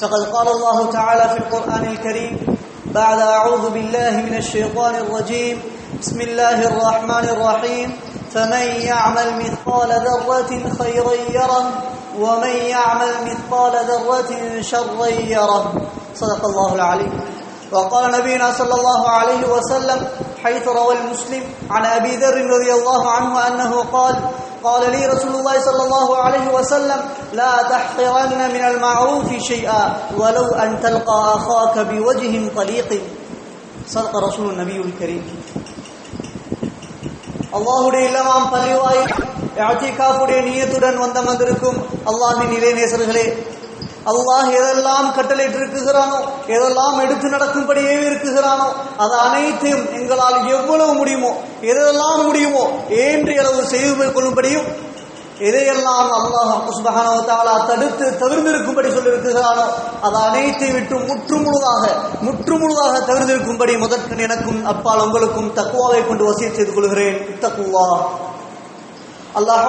فقد قال الله تعالى في القرآن الكريم بعد أعوذ بالله من الشيطان الرجيم بسم الله الرحمن الرحيم فمن يعمل مثقال ذرة خيرا يره ومن يعمل مثقال ذرة شرا يره. صدق الله العليم وقال نبينا صلى الله عليه وسلم حيث روى المسلم عن أبي ذر رضي الله عنه أنه قال قال لي رسول الله صلى الله عليه وسلم لا تحقرن من المعروف شيئا ولو أن تلقى أخاك بوجه طليق صدق رسول النبي الكريم அல்லாஹுடைய இல்லமாம் பள்ளிவாய் அத்திகாஃபுடைய நியத்துடன் வந்த வந்திருக்கும் அல்லாஹின் இளைநேசர்களே அல்லாஹ் எதெல்லாம் கட்டளையிட்டு இருக்குகிறானோ எதெல்லாம் எடுத்து நடக்கும்படியே இருக்குகிறானோ அது அனைத்தையும் எங்களால் எவ்வளவு முடியுமோ எதெல்லாம் முடியுமோ ஏன்று அளவு செய்து கொள்ளும்படியும் எதையெல்லாம் அல்லாஹ் சுபஹானோ தாலா தடுத்து தவிர்ந்திருக்கும்படி சொல்லியிருக்கிறானோ அது அனைத்தை விட்டு முற்று முழுதாக முற்று முழுதாக தவிர்ந்திருக்கும்படி முதற்கன் எனக்கும் அப்பால் உங்களுக்கும் தக்குவாவை கொண்டு வசிய செய்து கொள்கிறேன். தக்குவா அல்லாஹ்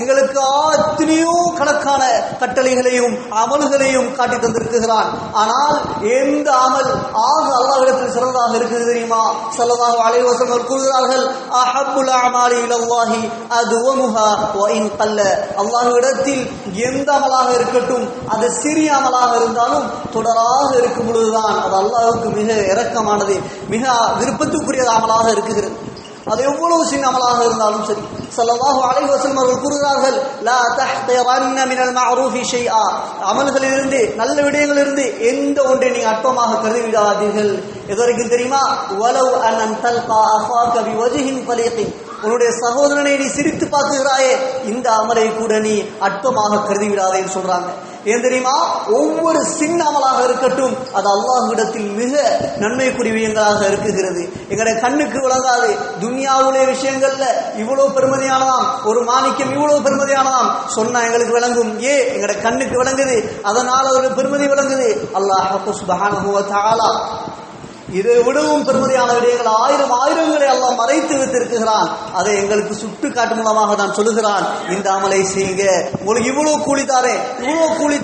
எங்களுக்கு எத்தனையோ கணக்கான கட்டளைகளையும் அமல்களையும் காட்டி தந்திருக்கிறான். ஆனால் எந்த அமல் ஆக அல்லாஹிடத்தில் சிறந்ததாக இருக்குது தெரியுமா? ஸல்லல்லாஹு அலைவசம் கூறுகிறார்கள் அஹபுல் அமாலி இலல்லாஹி அதுவமுஹா வ இன் கல்ல. அல்லாஹ்விடத்தில் எந்த அமலாக இருக்கட்டும் அது சிறிய அமலாக இருந்தாலும் தொடராக இருக்கும் பொழுதுதான் அது அல்லாஹுக்கு மிக இரக்கமானது மிக விருப்பத்துக்குரிய அமலாக இருக்குகிறது அது எவ்வளவு சின்ன அமலாக இருந்தாலும் சரி. ஸல்லல்லாஹு அலைஹி வஸல்லம் அவர்கள் கூறுகிறார்கள் லா தஹ்திரன்ன மினல் மஅரூஃபி ஷைஆ. அமல்களிலிருந்து நல்ல விடயங்களிலிருந்து எந்த ஒன்றை நீங்க அற்பமாக கருதி விடாதீர்கள் எது வரைக்கும் தெரியுமா? வலவ் அன் அன் தல்கா அஃபாக பிவஜ்ஹின் ஃபலீகின். உன்னுடைய சகோதரனை நீ சிரித்து பார்க்குகிறாயே இந்த அமலை கூட நீ அற்பமாக கருதி விடாதேன்னு சொல்றாங்க. ஏன் தெரியுமா? ஒவ்வொரு சின்ன அமலாக இருக்கட்டும் அது அல்லாஹ்விடத்தில் மிக நன்மைக்குரியவியங்களாக இருக்குகிறது. எங்களுடைய கண்ணுக்கு விளங்காது. துனியாவுடைய விஷயங்கள்ல இவ்வளவு பெருமதியானதாம். ஒரு மாணிக்கம் இவ்வளவு பெருமதியானதாம். சொன்னா எங்களுக்கு விளங்கும். ஏ எங்களுடைய கண்ணுக்கு விளங்குது. அதனால ஒரு பெருமதி விளங்குது. அல்லாஹ் சுபஹானஹு இதை விடவும் பெருமதியான விடயங்கள் ஆயிரம் ஆயிரங்களை எல்லாம் மறைத்து வைத்திருக்கிறான். அதை எங்களுக்கு சுட்டு காட்டு மூலமாக தான் சொல்லுகிறான். இந்த அமலை செய்யுங்க. உங்களுக்கு இவ்வளவு கூலி தாரே இவ்வளவு கூலி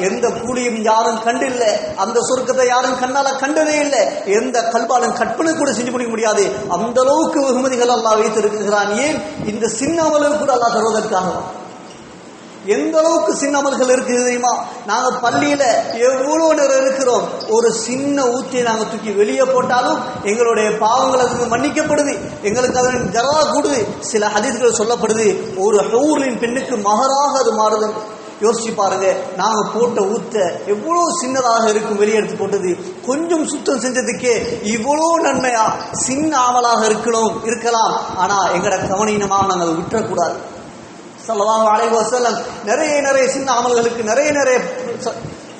எந்த கூலியும் யாரும் கண்டில்லை. அந்த சொர்க்கத்தை யாரும் கண்ணால கண்டதே இல்லை. எந்த கல்பாலும் கற்பனை கூட செஞ்சு முடிக்க முடியாது. அந்த அளவுக்கு வெகுமதிகள் எல்லாம் வைத்திருக்கிறான். ஏன்? இந்த சின்ன அமலுக்கு கூட எல்லாம் தருவதற்காக. எந்த அளவுக்கு சின்ன அமல்கள் இருக்குது தெரியுமா? நாங்க பள்ளியில எவ்வளவு நேரம் இருக்கிறோம்? ஒரு சின்ன ஊத்தியை நாங்க தூக்கி வெளியே போட்டாலும் எங்களுடைய பாவங்கள் அதுக்கு மன்னிக்கப்படுது. எங்களுக்கு அதன் ஜரா கூடுது. சில ஹதீஸ்கள் சொல்லப்படுது ஒரு ஹூரின் பெண்ணுக்கு மகராக அது மாறுது யோசிச்சு பாருங்க நாங்க போட்ட ஊத்த எவ்வளவு சின்னதாக இருக்கும் வெளியே எடுத்து போட்டது. கொஞ்சம் சுத்தம் செஞ்சதுக்கே இவ்வளோ நன்மையா சின்ன ஆவலாக இருக்கணும் இருக்கலாம். ஆனா எங்கட கவனீனமாக நாங்கள் விட்டுறக்கூடாது. சல்லல்லாஹு அலைஹி நிறைய நிறைய சின்ன அமல்களுக்கு நிறைய நிறைய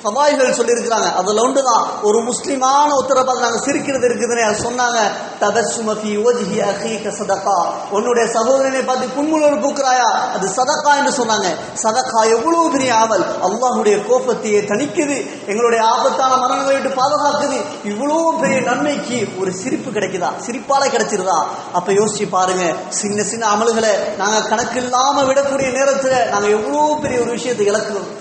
சவாய்கள் சொல்லியிருக்கிறாங்க. அதில் ஒன்று தான். ஒரு முஸ்லிமான ஒருத்தரை பார்த்து நாங்கள் சிரிக்கிறது இருக்குதுன்னு சொன்னாங்க? தபஸ்ஸும ஃபீ அஹி அഖீக சதகா. உன்னுடைய சகோதரனை பார்த்து புன்முலோடு பூக்குறாயா? அது சதகா என்று சொன்னாங்க. சதகா எவ்வளவு பெரிய ஆவல். அல்லாஹுடைய கோபத்தையே தணிக்குது. எங்களுடைய ஆபத்தான மரணங்களை விட்டு பாதுகாக்குது. இவ்வளோ பெரிய நன்மைக்கு ஒரு சிரிப்பு கிடைக்குதா? சிரிப்பால கிடைச்சிருதா? அப்ப யோசிச்சு பாருங்க. சின்ன சின்ன அமல்களை நாங்கள் கணக்கு இல்லாமல் விடக்கூடிய நேரத்தில் நாங்கள் எவ்வளவு பெரிய ஒரு விஷயத்தை இழக்கிறோம்.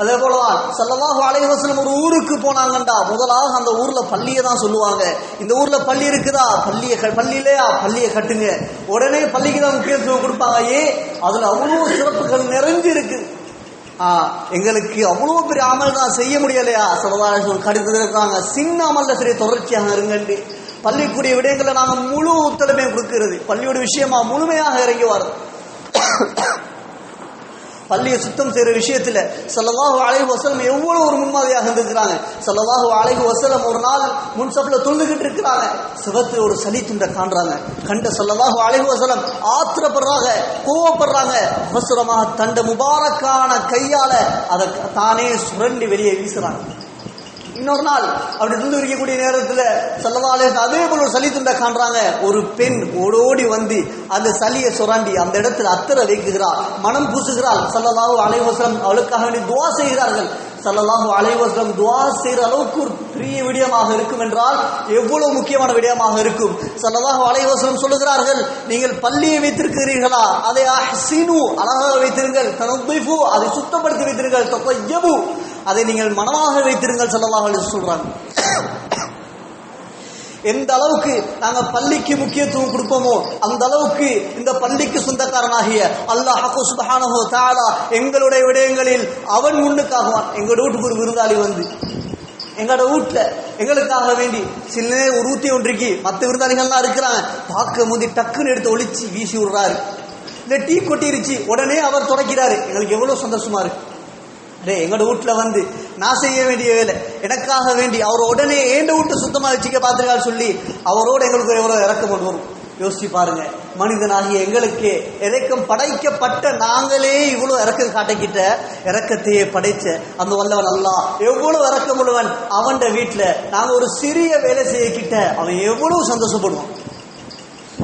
அதே போலதான் சல்லல்லாஹு அலைஹி ஒரு ஊருக்கு போனாங்கண்டா. முதலாக அந்த ஊர்ல பள்ளியை தான் சொல்லுவாங்க. இந்த ஊர்ல பள்ளி இருக்குதா? பள்ளியை பள்ளியிலேயா? பள்ளியை கட்டுங்க. உடனே பள்ளிக்கு தான் முக்கியத்துவம் கொடுப்பாங்க. ஏ அதுல அவ்வளவு சிறப்புகள் நிறைஞ்சு இருக்கு எங்களுக்கு அவ்வளவு பெரிய அமல் தான் செய்ய முடியலையா? சல்லல்லாஹு கடிதத்தில் இருக்காங்க. சின்ன அமல்ல சரி தொடர்ச்சியாக இருங்கண்டு. பள்ளிக்குரிய விடயங்களை நாங்க முழு ஒத்துழைப்பை கொடுக்கிறது. பள்ளியோட விஷயமா முழுமையாக இறங்கி வரோம் பள்ளியை சுத்தம் செய்யற விஷயத்துல ஸல்லல்லாஹு அலைஹி வசலம் எவ்வளவு ஒரு முன்மாதிரியாக இருந்திருக்கிறாங்க. ஸல்லல்லாஹு அலைஹி வசலம் ஒரு நாள் முன்சப்ல தொழுதுகிட்டு இருக்கிறாங்க. சிவத்துல ஒரு சளி துண்டை காண்றாங்க. கண்ட ஸல்லல்லாஹு அலைஹி வசலம் ஆத்திரப்படுறாங்க கோவப்படுறாங்க. அவசரமாக தண்ட முபாரக்கான கையால அதை தானே சுரண்டி வெளியே வீசுறாங்க. இன்னொரு நாள் அப்படி இருந்து இருக்கக்கூடிய நேரத்துல செல்லவாலே அதே போல ஒரு சளி துண்டை காண்றாங்க. ஒரு பெண் ஓடோடி வந்து அந்த சளியை சுரண்டி அந்த இடத்துல அத்தரை வைக்குகிறாள் மனம் பூசுகிறாள் சல்லல்லாஹு அலைவசரம் அவளுக்காக வேண்டி துவா செய்கிறார்கள். ஸல்லல்லாஹு அலைவசரம் துவா செய்கிற அளவுக்கு ஒரு பெரிய விடயமாக இருக்கும் என்றால் எவ்வளவு முக்கியமான விடயமாக இருக்கும்? ஸல்லல்லாஹு அலைவசரம் சொல்லுகிறார்கள் நீங்கள் பள்ளியை வைத்திருக்கிறீர்களா? அதை அஹ்சினு அழகாக வைத்திருங்கள். தனது அதை சுத்தப்படுத்தி வைத்திருங்கள். தத்தய்யபு அதை நீங்கள் மனமாக வைத்திருங்கள் ஸல்லல்லாஹு சொல்றாங்க. எந்த அளவுக்கு நாங்க பள்ளிக்கு முக்கியத்துவம் கொடுப்போமோ அந்த அளவுக்கு இந்த பள்ளிக்கு சொந்தக்காரனாகிய அல்லாஹ் சுபஹானஹு தஆலா எங்களுடைய விடயங்களில் அவன் முன்னுக்காகுவான் எங்களோட வீட்டுக்கு ஒரு விருந்தாளி வந்து எங்களோட வீட்டுல எங்களுக்காக வேண்டி சில நேரம் ஒரு ஊத்தி ஒன்றைக்கு மற்ற விருந்தாளிகள்லாம் இருக்கிறாங்க. பார்க்க முந்தி டக்குன்னு எடுத்து ஒழிச்சு வீசி விடுறாரு. இந்த டீ கொட்டிருச்சு உடனே அவர் தொடக்கிறாரு. எங்களுக்கு எவ்வளவு சந்தோஷமா இருக்கு. டே எங்களோட வீட்டில் வந்து நான் செய்ய வேண்டிய வேலை. எனக்காக வேண்டி அவர் உடனே ஏண்ட வீட்டு சுத்தமாக வச்சுக்க பார்த்துருக்காரு சொல்லி அவரோட எங்களுக்கு எவ்வளோ இறக்கப்பட்டு வரும். யோசிச்சு பாருங்க. மனிதனாகிய எங்களுக்கு இறக்கம் படைக்கப்பட்ட நாங்களே இவ்வளோ இறக்கம் காட்டிக்கிட்ட இறக்கத்தையே படைச்ச அந்த வல்லவன் அல்லா. எவ்வளவு இறக்கம் உள்ளவன் அவன் வீட்டில் நாங்கள் ஒரு சிறிய வேலை செய்யக்கிட்ட அவன் எவ்வளோ சந்தோஷப்படுவான்.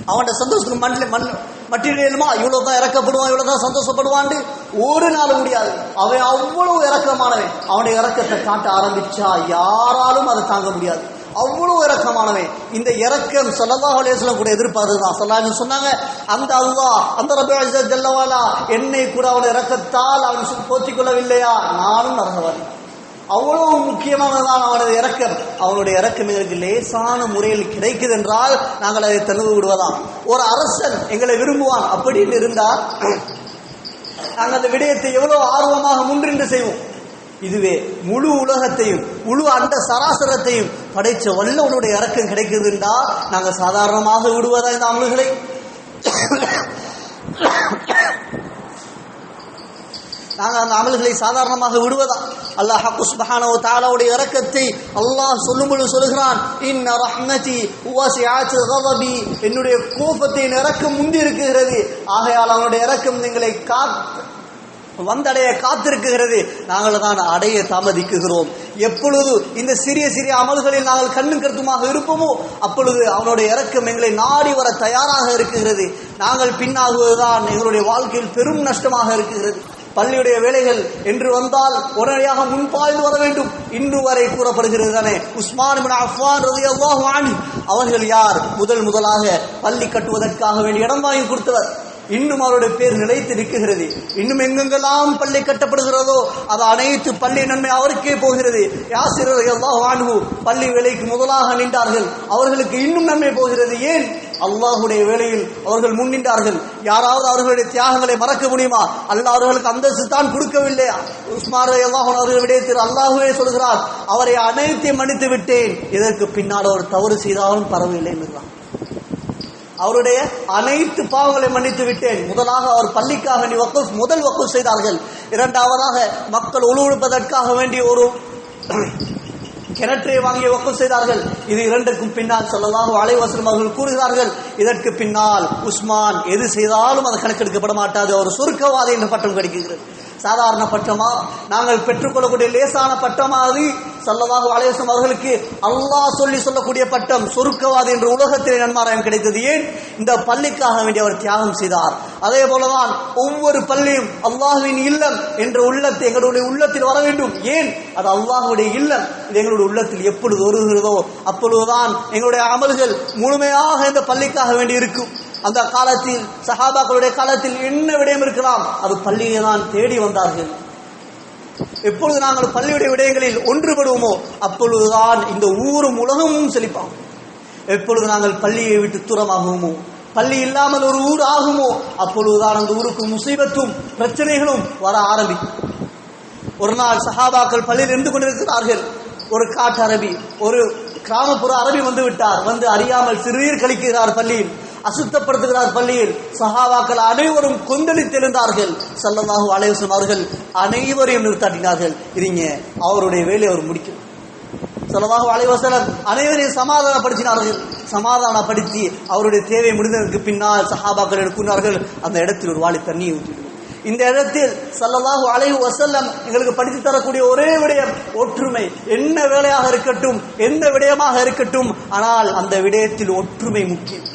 அவன்கிட்ட சந்தோஷத்துக்கு மண்ணில் மண் மட்டிரியலுமா இவ்வளோ தான் இறக்கப்படுவான் இவ்வளோ தான் சந்தோஷப்படுவான்ட்டு ஒரு நாள் முடியாது. அவன் அவ்வளவு இறக்கமானவன். அவனுடைய இறக்கத்தை காட்ட ஆரம்பிச்சா யாராலும் அதை தாங்க முடியாது. அவ்வளோ இறக்கமானவன். இந்த இறக்கம் சல்லல்லாஹு அலைஹி கூட எதிர்பார்த்து தான் சொல்லாங்க சொன்னாங்க அந்த அல்லாஹ் அந்த ரபி ஜல்லவாலா என்னை கூட அவன் இறக்கத்தால் அவன் போற்றிக் கொள்ளவில்லையா? நானும் நரகவாதி. அவ்வளவு முக்கியமானதான் அவனது இறக்கம் அவனுடைய இறக்கம் எங்களுக்கு லேசான முறையில் கிடைக்குது என்றால் நாங்கள் அதை தழுவு விடுவதாம். ஒரு அரசன் எங்களை விரும்புவான் அப்படின்னு இருந்தால் நாங்கள் அந்த விடயத்தை எவ்வளவு ஆர்வமாக முன்றின்று செய்வோம். இதுவே முழு உலகத்தையும் முழு அண்ட சராசரத்தையும் படைச்ச வல்லவனுடைய இறக்கம் கிடைக்குது என்றால் நாங்கள் சாதாரணமாக விடுவதா இந்த அமல்களை நாங்கள் அந்த அமல்களை சாதாரணமாக விடுவதா? அல்லாஹ் சுப்ஹானஹு தாலாவுடைய இறக்கத்தை அல்லாஹ் சொல்லும்போது சொல்கிறான் இன்ன ரஹ்மதி வசிஅத் கதபி. என்னுடைய கோபத்தை இறக்கம் முந்தி இருக்கிறது. ஆகையால் அவனுடைய இறக்கம் எங்களை காத்து வந்தடைய காத்திருக்குகிறது நாங்கள் தான் அடைய தாமதிக்குகிறோம். எப்பொழுது இந்த சிறிய சிறிய அமல்களில் நாங்கள் கண்ணும் கருத்துமாக இருப்போமோ அப்பொழுது அவனுடைய இறக்கம் எங்களை நாடி வர தயாராக இருக்குகிறது நாங்கள் பின்னாகுவதுதான் எங்களுடைய வாழ்க்கையில் பெரும் நஷ்டமாக இருக்குகிறது பள்ளியுடைய வேலைகள் என்று வந்தால் உடனடியாக முன்பாய்ந்து வர வேண்டும். இன்று வரை கூறப்படுகிறது தானே. உஸ்மான் அஃபான் ரலியல்லாஹு அவர்கள் யார்? முதல் முதலாக பள்ளி கட்டுவதற்காக வேண்டிய இடம் வாங்கி கொடுத்தவர். இன்னும் அவருடைய பேர் நிலைத்து நிற்கிறது. இன்னும் எங்கெங்கெல்லாம் பள்ளி கட்டப்படுகிறதோ அது அனைத்து பள்ளி நன்மை அவருக்கே போகிறது. யாசிரியர் எல்லாம் வான்ஹு பள்ளி வேலைக்கு முதலாக நின்றார்கள். அவர்களுக்கு இன்னும் நன்மை போகிறது. ஏன்? அல்லாஹுடைய வேலையில் அவர்கள் முன்னின்றார்கள். யாராவது அவர்களுடைய தியாகங்களை மறக்க முடியுமா? அல்லாஹ் அவர்களுக்கு அந்தஸ்து தான் கொடுக்கவில்லை? உஸ்மான் அல்லாஹன் அவர்கள் விடயத்தில் அல்லாஹுவே சொல்கிறார் அவரை அனைத்தையும் மன்னித்து விட்டேன். இதற்கு பின்னால் அவர் தவறு செய்தாலும் பரவாயில்லை என்றான் அவருடைய அனைத்து பாவங்களை மன்னித்து விட்டேன். முதலாக அவர் பள்ளிக்காக வேண்டி வக்குஃப் முதல் வக்குஃப் செய்தார்கள். இரண்டாவதாக மக்கள் உழுவெடுப்பதற்காக வேண்டிய ஒரு கிணற்றை வாங்கி வக்குஃப் செய்தார்கள். இது இரண்டுக்கும் பின்னால் சொல்லலாம் அலைவாசலம் அவர்கள் கூறுகிறார்கள் இதற்கு பின்னால் உஸ்மான் எது செய்தாலும் அது கணக்கெடுக்கப்பட மாட்டாது. அவர் சுருக்கவாதி என்ற பட்டம் கிடைக்கிறது. சாதாரண பட்டமா? நாங்கள் பெற்றுக்கொள்ளக்கூடிய லேசான பட்டமா அது சல்லதாக அலேசம் அவர்களுக்கு அல்லாஹ் சொல்லி சொல்லக்கூடிய பட்டம் சொருக்கவாதி என்ற உலகத்திலே நன்மாராயம் கிடைத்தது ஏன்? இந்த பள்ளிக்காக வேண்டிய அவர் தியாகம் செய்தார். அதே போலதான் ஒவ்வொரு பள்ளியும் அல்லாஹுவின் இல்லம் என்ற உள்ளத்தை எங்களுடைய உள்ளத்தில் வர வேண்டும். ஏன்? அது அல்லாஹுடைய இல்லம். இது எங்களுடைய உள்ளத்தில் எப்பொழுது வருகிறதோ அப்பொழுதுதான் எங்களுடைய அமல்கள் முழுமையாக இந்த பள்ளிக்காக வேண்டி இருக்கும். அந்த காலத்தில் சஹாபாக்களுடைய காலத்தில் என்ன விடயம் இருக்கலாம்? அது பள்ளியை தான் தேடி வந்தார்கள். எப்பொழுது நாங்கள் பள்ளியுடைய விடயங்களில் ஒன்றுபடுவோமோ அப்பொழுதுதான் இந்த ஊரும் உலகமும் செழிப்பாகும். எப்பொழுது நாங்கள் பள்ளியை விட்டு தூரமாகுவோமோ பள்ளி இல்லாமல் ஒரு ஊர் ஆகுமோ அப்பொழுதுதான் அந்த ஊருக்கு முசீபத்தும் பிரச்சனைகளும் வர ஆரம்பிக்கும். ஒரு நாள் சஹாபாக்கள் பள்ளியில் இருந்து கொண்டிருக்கிறார்கள். ஒரு காட்டு அரபி ஒரு கிராமப்புற அரபி வந்து விட்டார். வந்து அறியாமல் சிறுநீர் கழிக்கிறார் பள்ளியில். அசுத்தப்படுத்துகிறார் பள்ளியில். சஹாவாக்கள் அனைவரும் கொந்தளித்தெழுந்தார்கள் சல்லல்லாஹு அலைவசம் அவர்கள் அனைவரையும் நிறுத்தாட்டினார்கள். இருங்க அவருடைய வேலையை அவர் முடிக்கும் சல்லல்லாஹு அலைவசலம் அனைவரையும் சமாதானப்படுத்தினார்கள். சமாதானப்படுத்தி அவருடைய தேவை முடிந்ததற்கு பின்னால் சஹாபாக்கள் எடுக்கிறார்கள் அந்த இடத்தில் ஒரு வாளி தண்ணியை ஊற்றிவிடும் இந்த இடத்தில் சல்லல்லாஹு அலைஹி வசல்லம் எங்களுக்கு படித்து தரக்கூடிய ஒரே விடயம் ஒற்றுமை. என்ன வேலையாக இருக்கட்டும் எந்த விடயமாக இருக்கட்டும் ஆனால் அந்த விடயத்தில் ஒற்றுமை முக்கியம்.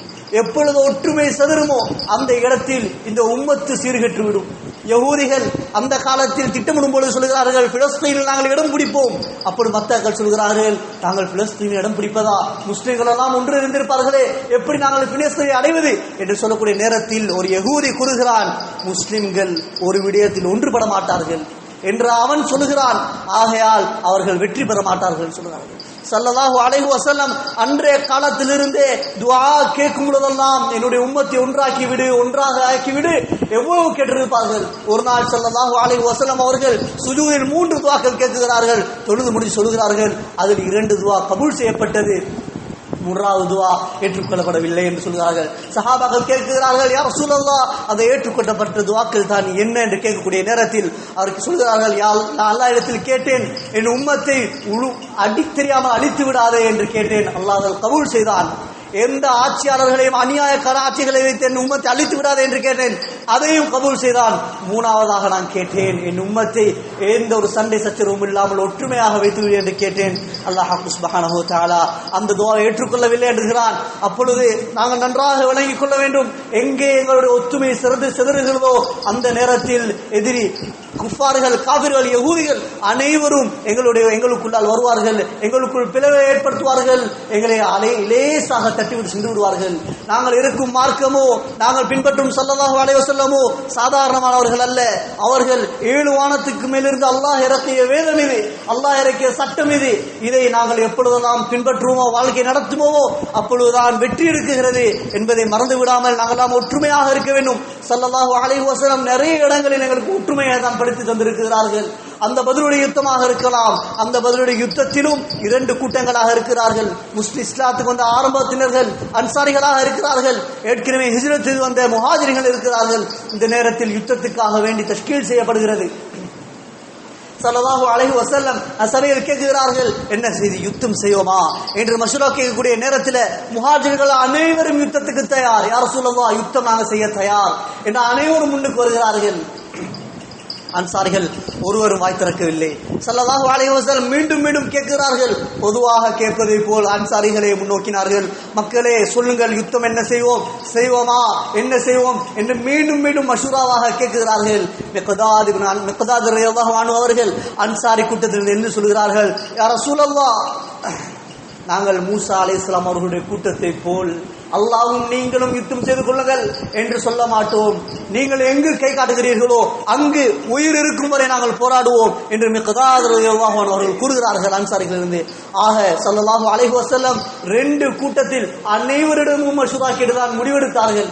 எப்பொழுது ஒற்றுமை சதுருமோ அந்த இடத்தில் இந்த உம்மத்து சீர்கெட்டு விடும் யகூதிகள் அந்த காலத்தில் திட்டமிடும் பொழுது சொல்கிறார்கள் பிலஸ்தீனில் நாங்கள் இடம் பிடிப்போம். அப்படி மத்தாக்கள் சொல்கிறார்கள் நாங்கள் பிலஸ்தீனில் இடம் பிடிப்பதா? முஸ்லீம்கள் எல்லாம் ஒன்று இருந்திருப்பார்களே எப்படி நாங்கள் பிலஸ்தீனை அடைவது? என்று சொல்லக்கூடிய நேரத்தில் ஒரு யகூதி கூறுகிறான் முஸ்லிம்கள் ஒரு விடயத்தில் ஒன்றுபட மாட்டார்கள். என்று அவன் சொல்லுகிறான் ஆகையால் அவர்கள் வெற்றி பெற மாட்டார்கள் சொல்கிறார்கள் சல்லல்லாஹு அலைஹி வசல்லம் அன்றைய காலத்திலிருந்தே துவா கேட்கும் பொழுதெல்லாம் என்னுடைய உம்மத்தை ஒன்றாக்கி விடு ஒன்றாக ஆக்கி விடு எவ்வளவு கேட்டிருப்பார்கள்? ஒரு நாள் சல்லல்லாஹு அலைஹி வசல்லம் அவர்கள் சுஜூரில் மூன்று துவாக்கள் கேட்கிறார்கள் தொழுது முடிஞ்சு சொல்கிறார்கள் அதில் இரண்டு துவா கபூல் செய்யப்பட்டது. மூன்றாவது துவா ஏற்றுக்கொள்ளப்படவில்லை என்று சொல்கிறார்கள். சஹாபாக்கள் கேட்கிறார்கள் யார் சூழல்லா அதை ஏற்றுக்கொள்ளப்பட்ட துவாக்கள் தான் என்ன என்று கேட்கக்கூடிய நேரத்தில் அவருக்கு சொல்கிறார்கள் யார் நான் அல்லா இடத்தில் கேட்டேன் என் உம்மத்தை உழு அடி தெரியாமல் அழித்து விடாதே என்று கேட்டேன். அல்லாதல் கபூல் செய்தான். எந்த ஆட்சியாளர்களையும் அநியாயக்கார ஆட்சிகளை வைத்து என் உம்மத்தை அழித்து விடாதே என்று கேட்டேன். அதையும் கபூல் செய்தான் மூணாவதாக நான் கேட்டேன். என் உம்மத்தை எந்த ஒரு சண்டை சச்சரவும் இல்லாமல் ஒற்றுமையாக வைத்து என்று கேட்டேன். அல்லாஹ் சுப்ஹானஹு தாலா அந்த துவாவை ஏற்றுக்கொள்ளவில்லை என்றுகிறான் அப்பொழுது நாங்கள் நன்றாக விளங்கிக் கொள்ள வேண்டும். எங்கே எங்களுடைய ஒற்றுமை சிறந்து சிதறுகிறதோ அந்த நேரத்தில் எதிரி குஃபார்கள் காவிர்கள் யகூதிகள் அனைவரும் எங்களுடைய எங்களுக்குள்ளால் வருவார்கள். எங்களுக்குள் பிளவை ஏற்படுத்துவார்கள். எங்களை அலை லேசாக தட்டிவிட்டு சென்று விடுவார்கள். நாங்கள் இருக்கும் மார்க்கமோ நாங்கள் பின்பற்றும் சல்லதாக அலைவசம் செல்லமோ? சாதாரணமானவர்கள் அல்ல. அவர்கள் ஏழு வானத்துக்கு மேலிருந்து அல்லாஹ் இறக்கிய வேதம் இது. அல்லாஹ் இறக்கிய சட்டம் இது. இதை நாங்கள் எப்பொழுதெல்லாம் பின்பற்றுவோமோ வாழ்க்கை நடத்துவோமோ அப்பொழுதுதான் வெற்றி இருக்குகிறது என்பதை மறந்து விடாமல் நாங்கள் நாம் ஒற்றுமையாக இருக்க வேண்டும். சல்லல்லாஹு அலைஹி நிறைய இடங்களில் எங்களுக்கு ஒற்றுமையை தான் படித்து தந்திருக்கிறார்கள். அந்த பதிலுடைய யுத்தமாக இருக்கலாம். அந்த பதிலுடைய யுத்தத்திலும் இரண்டு கூட்டங்களாக இருக்கிறார்கள். முஸ்லிம் இஸ்லாத்துக்கு வந்த ஆரம்பத்தினர்கள் அன்சாரிகளாக இருக்கிறார்கள். ஏற்கனவே ஹிஜ்ரத்துக்கு வந்த முஹாஜிர்கள் இருக்கிறார்கள். இந்த நேரத்தில் யுத்தத்துக்காக வேண்டி தஷ்கீல் செய்யப்படுகிறது. சல்லல்லாஹு அழகு வசல்லம் சபையில் கேட்கிறார்கள் என்ன செய்து? யுத்தம் செய்வோமா? என்று மஷூரா கேட்கக்கூடிய நேரத்தில் முஹாஜிர்கள் அனைவரும் யுத்தத்துக்கு தயார். யார் சொல்லவா யுத்தம் நாங்கள் செய்ய தயார். என்று அனைவரும் முன்னுக்கு வருகிறார்கள். அன்சாரிகள் ஒருவரும் வாய் திறக்கவில்லை. சல்லதாக அலைஹி மீண்டும் மீண்டும் கேட்கிறார்கள். பொதுவாக கேட்பதை போல் அன்சாரிகளை முன்னோக்கினார்கள். மக்களே சொல்லுங்கள் யுத்தம் என்ன செய்வோம்? செய்வோமா? என்ன செய்வோம்? என்று மீண்டும் மீண்டும் மசூராவாக கேட்கிறார்கள். மிக்தாத் இப்னு மிக்தாத் ரலியல்லாஹு அவர்கள் அன்சாரி கூட்டத்தில் என்ன சொல்கிறார்கள்? யார சூழல்வா நாங்கள் மூசா அலைஹிஸ்ஸலாம் அவர்களுடைய கூட்டத்தை போல் அல்லாவும் நீங்களும் யுத்தம் செய்து கொள்ளுங்கள் என்று சொல்ல மாட்டோம். நீங்கள் எங்கு கை காட்டுகிறீர்களோ அங்கு உயிர் இருக்கும் வரை நாங்கள் போராடுவோம் என்று மிகதாத் அவர்கள் கூறுகிறார்கள் அன்சாரிகளிலிருந்து. ஆக சொல்லலாம் அலைஹி ரெண்டு கூட்டத்தில் அனைவரிடமும் மசூதாக்கிட்டு தான் முடிவெடுத்தார்கள்.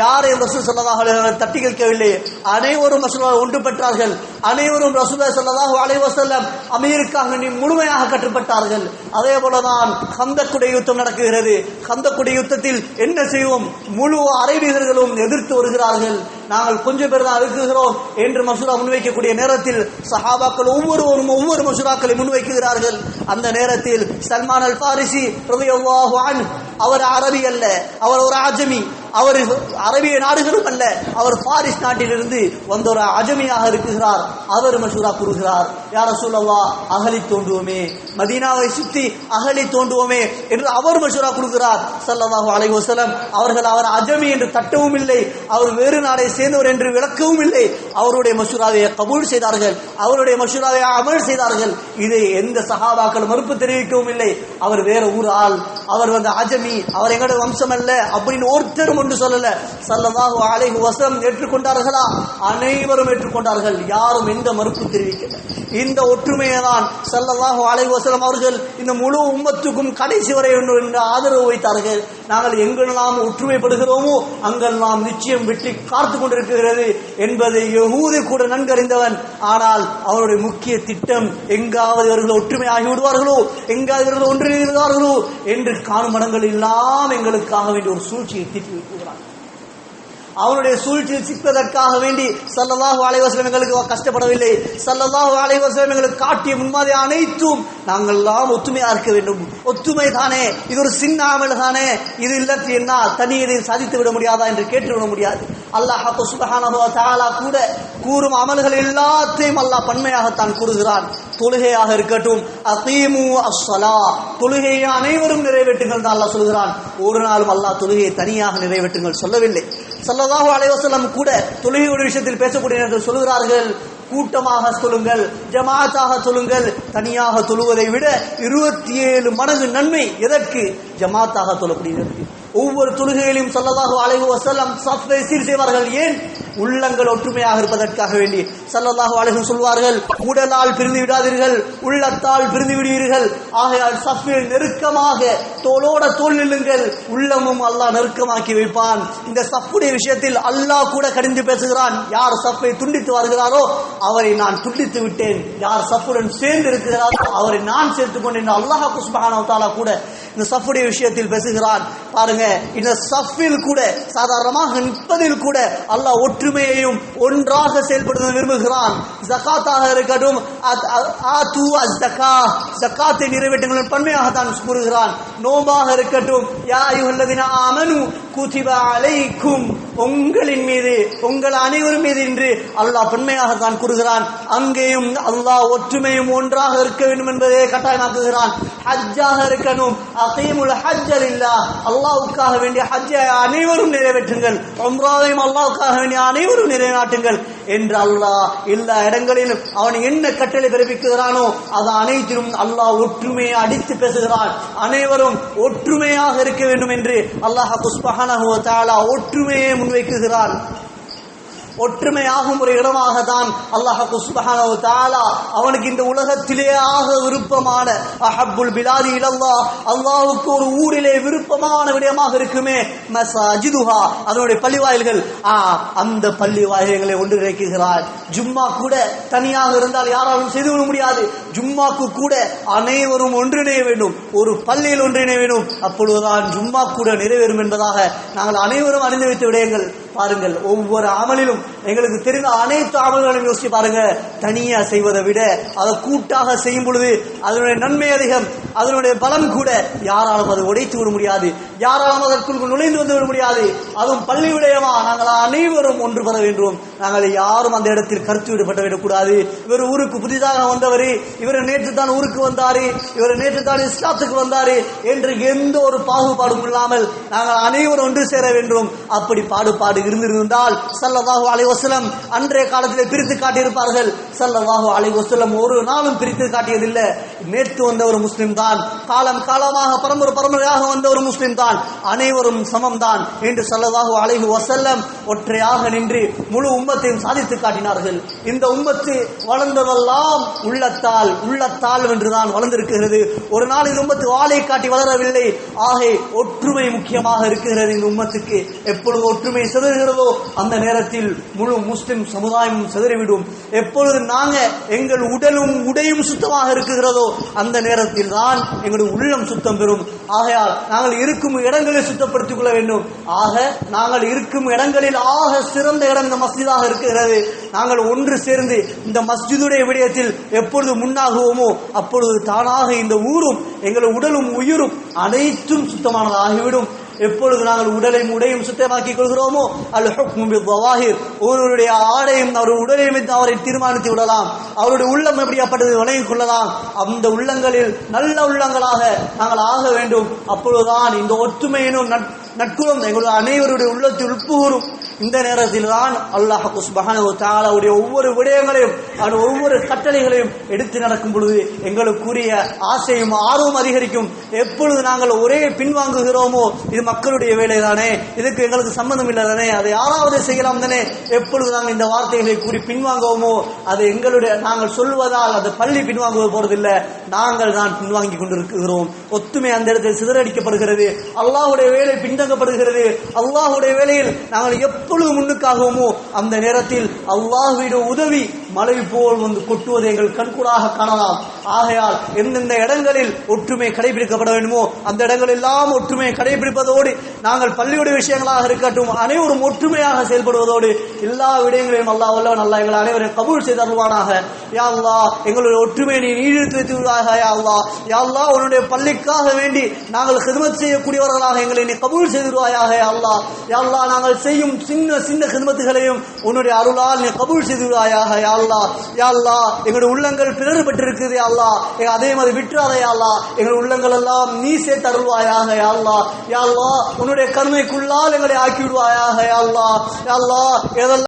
யாரையும் ரசூல் சொல்லதாக தட்டி கேட்கவில்லை? அனைவரும் ரசூலுல்லாஹ் ஒன்று பெற்றார்கள். அனைவரும் ரசூலா சொல்லதாக அலைவசல்லம் அமீருக்காக நீ முழுமையாக கட்டுப்பட்டார்கள் அதே போலதான் கந்தக்குடை யுத்தம் நடக்குகிறது. கந்தக்குடை யுத்தத்தில் என்ன செய்வோம்? முழு அரேபியர்களும் எதிர்த்து வருகிறார்கள். நாங்கள் கொஞ்சம் பேர் தான் இருக்குகிறோம் என்று மசூரா முன்வைக்கக்கூடிய நேரத்தில் சஹாபாக்கள் ஒவ்வொருவரும் ஒவ்வொரு மசூராக்களை முன்வைக்கிறார்கள். அந்த நேரத்தில் சல்மான் அல் பாரிசி அவர் அரபி அல்ல அவர் ஒரு ஆஜமி. அவர் அரபிய நாடுகளும் அல்ல அவர் பாரிஸ் நாட்டிலிருந்து வந்த ஒரு அஜமியாக இருக்கிறார் அவர் மஷூரா கூறுகிறார். யார சொல்லவா அகலி தோண்டுவோமே மதீனாவை சுத்தி அகலி தோண்டுவோமே என்று அவர் மஷூரா கொடுக்கிறார் சல்லவாஹு அலைஹி அவர்கள் அவர் அஜமி என்று தட்டவும் இல்லை அவர் வேறு நாடை சேர்ந்தவர் என்று விளக்கவும் இல்லை. அவருடைய மசூராவை கபூல் செய்தார்கள் அவருடைய மசூராவை அமல் செய்தார்கள். இதை எந்த சகாபாக்கள் மறுப்பு தெரிவிக்கவும் இல்லை. அவர் வேற ஊர் ஆள் அவர் வந்து அஜமி அவர் எங்களோட வம்சம் அல்ல அப்படின்னு ஒருத்தரும் ஒன்று சொல்லல. சல்லல்லாஹு அலைஹி வசம் ஏற்றுக்கொண்டார்களா? அனைவரும் ஏற்றுக்கொண்டார்கள். யாரும் எந்த மறுப்பு தெரிவிக்கல. இந்த ஒற்றுமையை தான் சல்லல்லாஹு அலைஹி வசலம் அவர்கள் இந்த முழு உம்மத்துக்கும் கடைசி வரை ஒன்று என்று ஆதரவு வைத்தார்கள். நாங்கள் எங்கெல்லாம் ஒற்றுமைப்படுகிறோமோ அங்கெல்லாம் நிச்சயம் வெற்றி காத்து கொண்டிருக்கிறது என்பதை யகூதி கூட நன்கறிந்தவன். ஆனால் அவருடைய முக்கிய திட்டம் எங்காவது இவர்கள் ஒற்றுமை ஆகிவிடுவார்களோ எங்காவது இவர்கள் ஒன்றிணைவார்களோ என்று காணும் மடங்கள் எல்லாம் எங்களுக்காக வேண்டிய ஒரு சூழ்ச்சியை தீட்டி வைக்கிறான் அவனுடைய சூழ்ச்சியில் சிப்பதற்காக வேண்டி சல்லல்லாஹு அலைஹி எங்களுக்கு கஷ்டப்படவில்லை. சல்லல்லாஹு அலைஹி எங்களுக்கு காட்டிய முன்மாதிரி அனைத்தும் நாங்கள் எல்லாம் ஒத்துமையா இருக்க வேண்டும். ஒத்துமை தானே? இது ஒரு சின்ன அமல் தானே? இது இல்லத்து என்ன தனி இதை சாதித்து விட முடியாதா என்று கேட்டுவிட முடியாது. அல்லாஹ் சுபஹானஹு தாலா கூட கூறும் அமல்கள் எல்லாத்தையும் அல்லாஹ் பன்மையாகத்தான் கூறுகிறான். தொழுகையாக இருக்கட்டும் அகீமு அஸ்ஸலா தொழுகையை அனைவரும் நிறைவேற்றுங்கள் தான் அல்லாஹ் சொல்கிறான். ஒரு நாளும் அல்லாஹ் தொழுகையை தனியாக நிறைவேற்றுங்கள் சொல்லவில்லை. ஸல்லல்லாஹு அலைஹி கூட தொழுகையோட விஷயத்தில் பேசக்கூடிய நேரத்தில் சொல்கிறார்கள் கூட்டமாக சொல்லுங்கள் ஜமாத்தாக சொல்லுங்கள் தனியாக தொழுவதை விட இருபத்தி ஏழு மடங்கு நன்மை எதற்கு? ஜமாத்தாக தொழக்கூடியதற்கு ஒவ்வொரு தொழுகையிலும் ஸல்லல்லாஹு அலைஹி வசல்லம் சஃபை சீர் செய்வார்கள். ஏன்? உள்ளங்கள் ஒற்றுமையாக இருப்பதற்காக வேண்டி. ஸல்லல்லாஹு அலைஹி சொல்வார்கள் உடலால் பிரிந்து விடாதீர்கள் உள்ளத்தால் பிரிந்து விடுவீர்கள். ஆகையால் சஃபில் நெருக்கமாக தோளோட தோல் நில்லுங்கள். உள்ளமும் அல்லாஹ் நெருக்கமாக்கி வைப்பான். இந்த சஃபுடைய விஷயத்தில் அல்லாஹ் கூட கடிந்து பேசுகிறான். யார் சஃபை துண்டித்து வருகிறாரோ அவரை நான் துண்டித்து விட்டேன். யார் சஃபுடன் சேர்ந்து இருக்கிறாரோ அவரை நான் சேர்த்துக் கொண்டேன் அல்லாஹ் குஸ்மஹானா கூட இந்த சஃப்புடைய விஷயத்தில் பேசுகிறான். பாருங்க இந்த சஃபில் கூட சாதாரணமாக நிற்பதில் கூட அல்லாஹ் ஒற்றுமையையும் ஒன்றாக செயல்படுத்த விரும்புகிறான். ஜகாத்தாக இருக்கட்டும் அத்- அ- நிறைவேற்றுங்கள் பன்மையாக தான் கூறுகிறான். நோம்பாக இருக்கட்டும் யா அய்யுஹல்லதீன ஆமனு குதிபா அலைக்கும் உங்களின் மீது உங்கள் அனைவரும் மீது என்று அல்லாஹ் பெண்மையாக தான் கூறுகிறான். அங்கேயும் அல்லாஹ் ஒற்றுமையும் ஒன்றாக இருக்க வேண்டும் என்பதை கட்டாயமாக்குகிறான். ஹஜ்ஜாக இருக்கணும். அகீமுல் ஹஜ் இல்லா அல்லாவுக்காக வேண்டிய ஹஜ்ஜை அனைவரும் நிறைவேற்றுங்கள். ஒன்றாவையும் அல்லாவுக்காக வேண்டிய அனைவரும் நிறைவேற்றுங்கள் என்று அல்லாஹ் எல்லா இடங்களிலும் அவன் என்ன கட்டளை பிறப்பிக்கிறானோ அது அனைத்திலும் அல்லாஹ் ஒற்றுமையை அடித்து பேசுகிறான். அனைவரும் ஒற்றுமையாக இருக்க வேண்டும் என்று அல்லாஹ் குஸ்பஹானா ஒற்றுமையை முன்வைக்குகிறான் ஒற்றுமையாகும் ஒரு இடமாக தான் அல்லாஹு சுபஹானு தாலா அவனுக்கு இந்த உலகத்திலே ஆக விருப்பமான அஹப்புல் பிலாதி இலல்லா அல்லாஹ்வுக்கு ஒரு ஊரிலே விருப்பமான விடயமாக இருக்குமே மசாஜிதுஹா. அதனுடைய பள்ளிவாயில்கள் ஆ அந்த பள்ளி வாயில்களை ஒன்று ஒன்றிணைக்குகிறார் ஜும்மா கூட தனியாக இருந்தால் யாராலும் செய்து கொள்ள முடியாது. ஜும்மாக்கு கூட அனைவரும் ஒன்றிணைய வேண்டும். ஒரு பள்ளியில் ஒன்றிணைய வேண்டும். அப்பொழுதுதான் ஜும்மா கூட நிறைவேறும் என்பதாக நாங்கள் அனைவரும் அறிந்து வைத்த விடயங்கள். பாருங்கள். ஒவ்வொரு அமலிலும் எங்களுக்கு தெரிந்த அனைத்து அமல்களையும் யோசிச்சு பாருங்க. தனியா செய்வதை விட அதை கூட்டாக செய்யும் பொழுது அதனுடைய நன்மை அதிகம் அதனுடைய பலம் கூட. யாராலும் அதை உடைத்து விட முடியாது. யாராலும் அதற்குள் நுழைந்து வந்து விட முடியாது. அதுவும் பள்ளி விடயமா? நாங்கள் அனைவரும் ஒன்று பெற வேண்டும். நாங்கள் யாரும் அந்த இடத்தில் கருத்து விடுபட்டு விடக்கூடாது இவர் ஊருக்கு புதிதாக வந்தவர். இவர் நேற்று தான் ஊருக்கு வந்தாரு. இவர் நேற்று தான் இஸ்லாத்துக்கு வந்தாரு என்று எந்த ஒரு பாகுபாடும் இல்லாமல் நாங்கள் அனைவரும் ஒன்று சேர வேண்டும். அப்படி பாடுபாடு இருந்திருந்தால் ஸல்லல்லாஹு அலைவசலம் அன்றைய காலத்தில் பிரித்து காட்டியிருப்பார்கள். ஸல்லல்லாஹு அலைவசலம் ஒரு நாளும் பிரித்து காட்டியதில்லை. நேற்று வந்த ஒரு முஸ்லிம் தான் காலம் காலமாக பரம்பரை பரம்பரையாக வந்த ஒரு முஸ்லிம் தான் அனைவரும் சமம் தான் என்று ஸல்லல்லாஹு அலைஹி வசல்லம் ஒற்றையாக நின்று முழு உம்மத்தையும் சாதித்து காட்டினார்கள். இந்த உம்மத்து வளர்ந்ததெல்லாம் உள்ளத்தால் உள்ளத்தால் என்றுதான் வளர்ந்திருக்கிறது. ஒரு நாள் இந்த உம்மத்து வாளை காட்டி வளரவில்லை. ஆகை ஒற்றுமை முக்கியமாக இருக்கிறது இந்த உம்மத்துக்கு. எப்பொழுது ஒற்றுமை சிதறுகிறதோ அந்த நேரத்தில் முழு முஸ்லிம் சமுதாயமும் சிதறிவிடும். எப்பொழுது நாங்க எங்கள் உடலும் உடையும் சுத்தமாக இருக்குகிறதோ அந்த நேரத்தில் தான் எங்களுடைய உள்ளம் சுத்தம் பெறும். ஆகையால் நாங்கள் இருக்கும் இடங்களை சுத்தப்படுத்திக் கொள்ள வேண்டும். ஆக நாங்கள் இருக்கும் இடங்களில் ஆக சிறந்த இடம் இந்த மஸ்ஜிதாக இருக்கிறது. நாங்கள் ஒன்று சேர்ந்து இந்த மஸ்ஜிதுடைய விடயத்தில் எப்பொழுது முன்னாகுவோமோ அப்பொழுது தானாக இந்த ஊரும் எங்கள் உடலும் உயிரும் அனைத்தும் சுத்தமானது ஆகிவிடும் எப்பொழுது நாங்கள் உடலையும் உடையும் சுத்தமாக்கிக் கொள்கிறோமோ அல் ஒருவருடைய ஆடையும் அவர் உடலையும் வைத்து அவரை தீர்மானித்து விடலாம். அவருடைய உள்ளம் எப்படியாப்பட்டது வணங்கிக் கொள்ளலாம். அந்த உள்ளங்களில் நல்ல உள்ளங்களாக நாங்கள் ஆக வேண்டும். அப்பொழுதுதான் இந்த ஒற்றுமையினும் நட்- நட்புறம் எங்களுடைய அனைவருடைய உள்ளத்தில் உட்புகூறும் இந்த நேரத்தில் தான் அல்லாஹ் சுப்ஹானஹு வ ஒவ்வொரு விடயங்களையும் அவருடைய ஒவ்வொரு கட்டளைகளையும் எடுத்து நடக்கும் பொழுது எங்களுக்குரிய ஆசையும் ஆர்வம் அதிகரிக்கும். எப்பொழுது நாங்கள் ஒரே பின்வாங்குகிறோமோ இது மக்களுடைய வேலை தானே இதுக்கு எங்களுக்கு சம்பந்தம் இல்லை தானே அதை யாராவது செய்யலாம் தானே எப்பொழுது நாங்கள் இந்த வார்த்தைகளை கூறி பின்வாங்குவோமோ அது எங்களுடைய நாங்கள் சொல்வதால் அது பள்ளி பின்வாங்குவது போறதில்லை. நாங்கள் தான் பின்வாங்கி கொண்டிருக்கிறோம். ஒத்துமை அந்த இடத்தில் சிதறடிக்கப்படுகிறது. அல்லாஹ்வுடைய வேலை பின்தங்கப்படுகிறது அல்லாஹுடைய வேலையில் நாங்கள் எப்பொழுது முன்னுக்காகவோமோ அந்த நேரத்தில் அல்லாஹ்வுடைய உதவி மலை போல் வந்து கொட்டுவதை எங்கள் கண்கூடாக காணலாம். ஆகையால் எந்தெந்த இடங்களில் ஒற்றுமை கடைபிடிக்கப்பட வேண்டுமோ அந்த இடங்கள் எல்லாம் ஒற்றுமை கடைபிடிப்பதோடு நாங்கள் பள்ளியுடைய விஷயங்களாக இருக்கட்டும் அனைவரும் ஒற்றுமையாக செயல்படுவதோடு எல்லா விடயங்களையும் அல்லா வல்லவன் அல்லாஹ் எங்கள் அனைவரையும் கபூல் செய்து அருள்வானாக. யா அல்லாஹ் எங்களுடைய ஒற்றுமையை நீ நீடித்து வைத்துள்ளாக யா அல்லாஹ். யா உன்னுடைய பள்ளிக்காக வேண்டி நாங்கள் ஹிதமத் செய்யக்கூடியவர்களாக எங்களை நீ கபூல் செய்திருவாயாக யா அல்லாஹ். யா நாங்கள் செய்யும் சின்ன சின்ன ஹிதமத்துகளையும் உன்னுடைய அருளால் நீ கபூல் செய்திருவாயாக யா அல்லா யாழ்லா எங்களுடைய உள்ளங்கள் பிளறுபட்டிருக்குது அல்லா எங்க அதே மாதிரி விட்டுறாதே யாழ்லா அல்லாஹ். உள்ளங்கள் எல்லாம் நீ சேர்த்து யாழ்லா யாழ்லா உன்னுடைய கருணைக்குள்ளால் எங்களை ஆக்கி விடுவாயாக யாழ்லா யா எதெல்லாம்